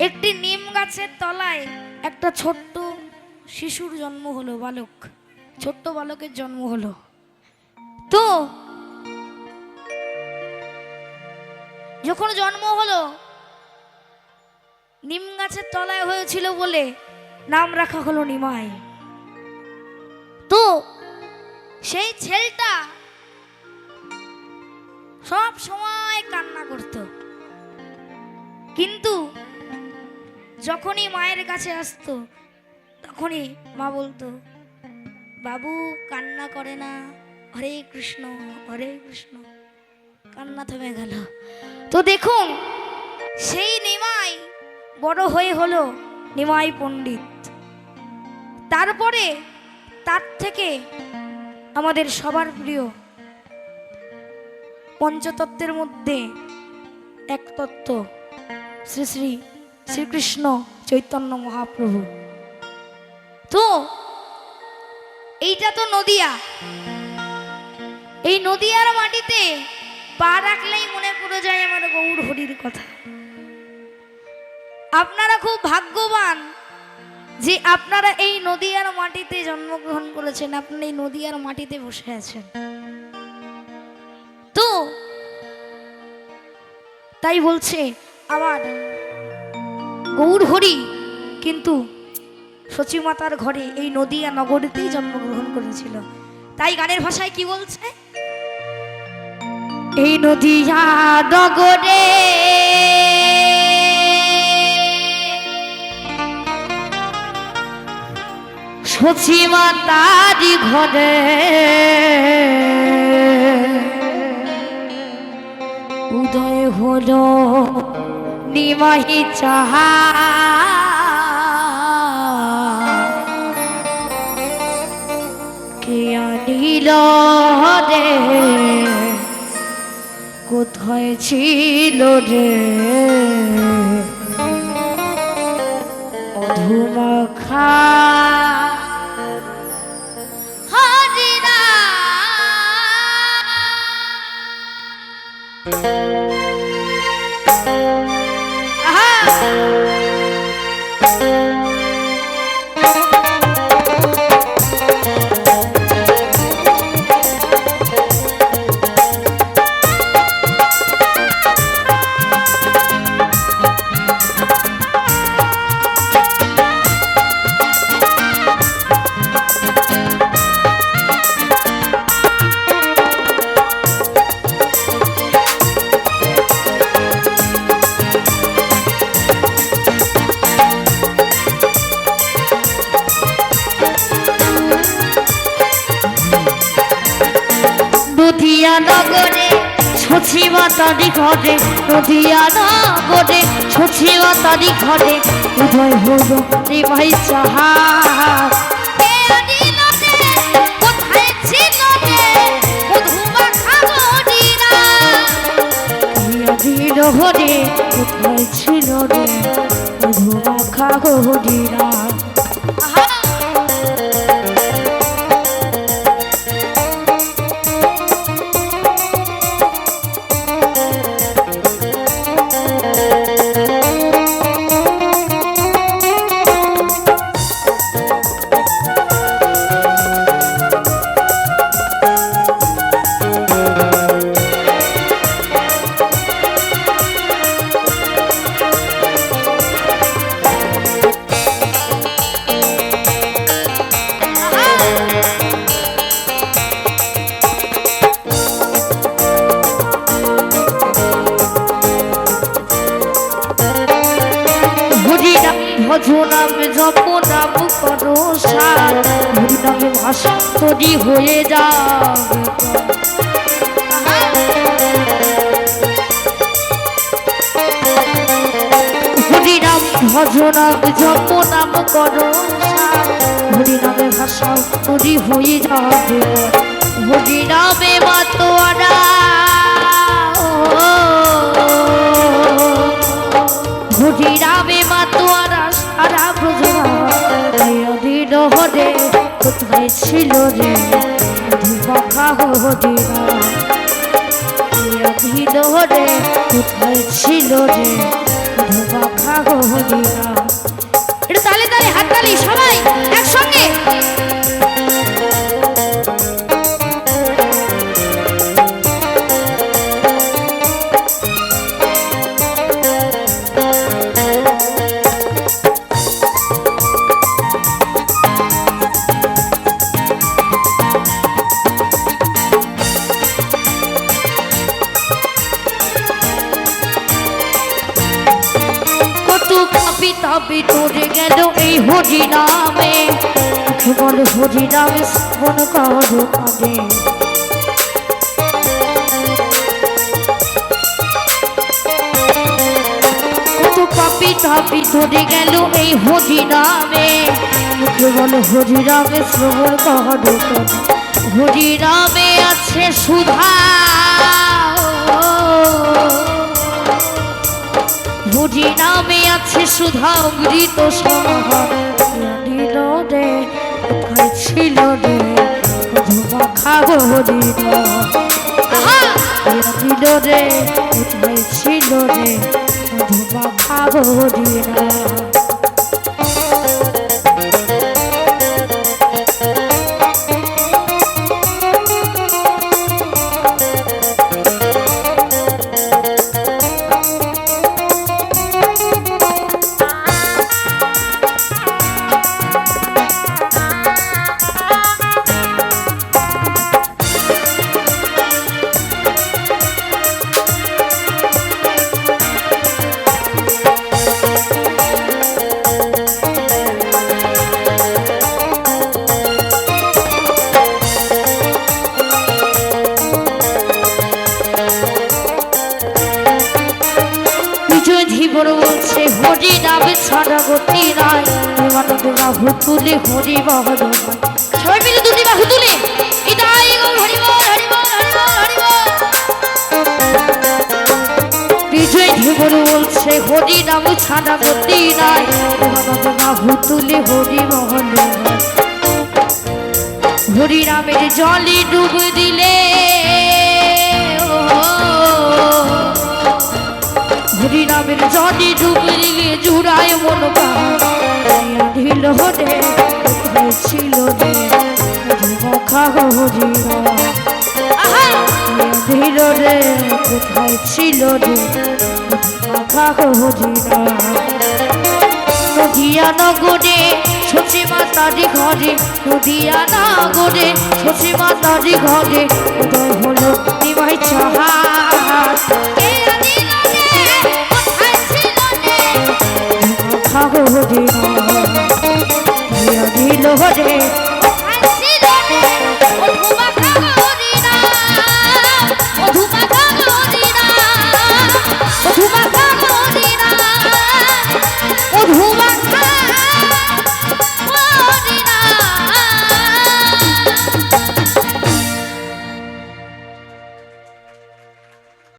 একটি নিম গাছের তলায় একটা ছোট্ট শিশুর জন্ম হলো, বালক। ছোট্ট বালকের জন্ম হলো। তো, যখন জন্ম হলো, নিম গাছের তলায় হয়েছিল বলে নাম রাখা হলো নিমাই। তো, সেই ছেলেটা সব সময় কান্না করত। কিন্তু যখনই মায়ের কাছে আসতো, তখনই মা বলতো, বাবু, কান্না করে না। হরে কৃষ্ণ হরে কৃষ্ণ। কান্না থেমে গেল। তো দেখুন, সেই নিমাই বড় হয়ে হলো নিমাই পণ্ডিত। তারপরে তার থেকে আমাদের সবার প্রিয় পঞ্চতত্ত্বের মধ্যে এক তত্ত্ব, শ্রী শ্রী শ্রীকৃষ্ণ চৈতন্য মহাপ্রভু। তো, এইটা তো নদিয়া। এই নদিয়ার মাটিতে পা রাখলেই মনে পড়ে যায় আমার গৌর হরির কথা। আপনারা খুব ভাগ্যবান যে আপনারা এই নদিয়ার মাটিতে জন্মগ্রহণ করেছেন আপনি এই নদিয়ার মাটিতে বসে আছেন। তো, তাই বলছে আবার গৌর হরি কিন্তু সচিমাতার ঘরে এই নদিয়া নগরীতেই জন্মগ্রহণ করেছিল। তাই গানের ভাষায় কি বলছে? এই নদিয়া নগরে সচিমাতারি ঘরে উদয় হলো। নিমাহি চাহা কে আনিল রে কোথায় ছিল রে ধুমাখা হরিরা নদিয়া নগরে ছছিমা তারি ঘরে নদিয়া নগরে ছছিমা তারি ঘরে উদয় হল রে ভাই চাহা কে রে? কোথায় ছিল রে? মধুমা খাগরিরা। কে ভজনাম জপ নাম করো সার। হয়ে জপ নাম করো হরিনামে ভাষা তরি হয়ে যাবে। হরিনামে মাতোয়ারা ছিল রে রে, কোথায় ছিল রে ধুমখা হরিরা হরিনা এটা তালে তালে, হাত তালি, সবাই তোরে গেল এই হরি নামে মুখে বলে হরি নামে শ্রবণ করো আগে। কত পাপি তাপি তোরে গেল এই হরি নামে মুখে বলে হরি নামে শ্রবণ করো হরি নামে আছে সুধা। বুঝি নামে আছে সুধা অমৃত সমাহার। রে কোথায় ছিল রে, মধুমা খাব দিন দিল রে কোথায় ছিল রে, মধুমা খাব দিন গতি নাই দেবানন্দ বাহু তুলে হরি বহন সবাই মিলে দুটি হরি বলছে, হরি নাম ছাড়া নাই। হরি হরি নামের জলে ডুব দিলে হরি নামের জলে ডুবে গিয়ে জুড়ায় মন ঢিল হরে ছিল ঢিল রে, কোথায় ছিল রে? নদিয়া নগরে সচি মাতারি ঘরে, নদিয়া নগরে সচি মাতারি ঘরে, উদয় হলো